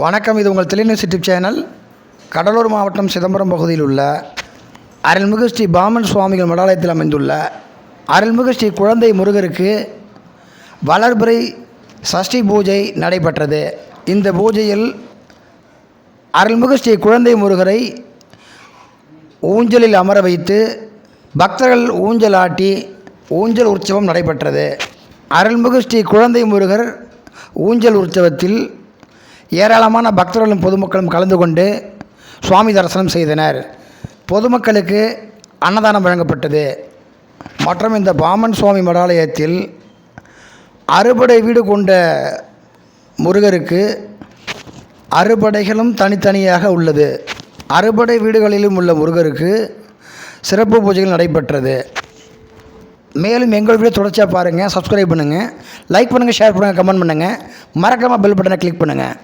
வணக்கம். இது உங்கள் தெளிநியூஸ் யூடியூப் சேனல். கடலூர் மாவட்டம் சிதம்பரம் பகுதியில் உள்ள அருள்மிகு ஸ்ரீ பாமன் சுவாமிகள் மடாலயத்தில் அமைந்துள்ள அருள்மிகு ஸ்ரீ குழந்தை முருகருக்கு வளர்பிறை சஷ்டி பூஜை நடைபெற்றது. இந்த பூஜையில் அருள்மிகு ஸ்ரீ குழந்தை முருகரை ஊஞ்சலில் அமர வைத்து பக்தர்கள் ஊஞ்சல் ஆட்டி ஊஞ்சல் உற்சவம் நடைபெற்றது. அருள்மிகு ஸ்ரீ குழந்தை முருகர் ஊஞ்சல் உற்சவத்தில் ஏராளமான பக்தர்களும் பொதுமக்களும் கலந்து கொண்டு சுவாமி தரிசனம் செய்தனர். பொதுமக்களுக்கு அன்னதானம் வழங்கப்பட்டது. மற்றும் இந்த பாமன் சுவாமி மடாலயத்தில் அறுபடை வீடு கொண்ட முருகருக்கு அறுபடைகளும் தனித்தனியாக உள்ளது. அறுபடை வீடுகளிலும் உள்ள முருகருக்கு சிறப்பு பூஜைகள் நடைபெற்றது. மேலும் எங்கள் வீடியோ தொடர்ச்சியாக பாருங்கள் சப்ஸ்கிரைப் பண்ணுங்கள் லைக் பண்ணுங்கள் ஷேர் பண்ணுங்கள் கமெண்ட் பண்ணுங்கள் மறக்காமல் பெல் பட்டனை கிளிக் பண்ணுங்கள்